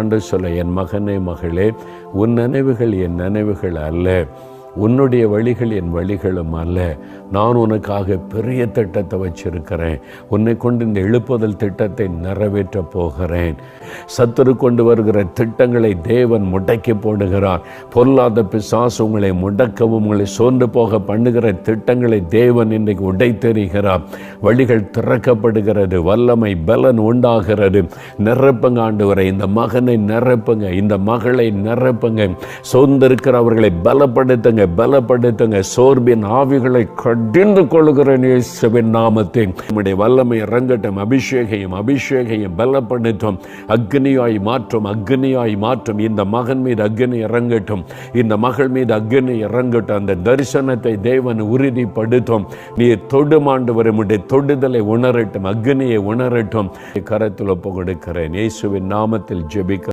அன்று சொல்ல என் மகனே மகளே உன் நினைவுகள் என் நினைவுகள் அல்ல. உன்னுடைய வழிகள் என் வழிகளும் அல்ல. நான் உனக்காக பெரிய திட்டத்தை வச்சிருக்கிறேன். உன்னை கொண்டு இந்த எழுப்புதல் திட்டத்தை நிறைவேற்றப் போகிறேன். சத்துரு கொண்டு வருகிற திட்டங்களை தேவன் முடக்கி போடுகிறார். பொல்லாத பிசாசு உங்களை முடக்கவும் உங்களை சோர்ந்து போக பண்ணுகிற திட்டங்களை தேவன் இன்றைக்கு உடைத்தெறிகிறார். வழிகள் திறக்கப்படுகிறது வல்லமை பலன் உண்டாகிறது. நிரப்புங்க ஆண்டவரை இந்த மகனை நிரப்புங்க இந்த மகளை நிரப்புங்க. சோர்ந்திருக்கிறவர்களை பலப்படுத்துங்க. பலப்படுத்துங்க. சோர்பின் ஆவிகளை கடிந்து கொள்கிறேன் இயேசுவின் நாமத்தை. நம்முடைய வல்லமை இறங்கட்டும். அபிஷேகையும் அபிஷேகையும் பலப்படுத்தும். அக்னியாய் மாற்றும் அக்னியாய் மாற்றும். இந்த மகன் மீது அக்னி இறங்கட்டும். இந்த மகள் மீது அக்னி இறங்கட்டும். அந்த தரிசனத்தை தேவன் உறுதிப்படுத்தும். நீ தொடுமாண்டு வரும். தொடுதலை உணரட்டும். அக்னியை உணரட்டும். கரத்தில் ஒப்பு கொடுக்கிறேன் இயேசுவின் நாமத்தில் ஜெபிக்க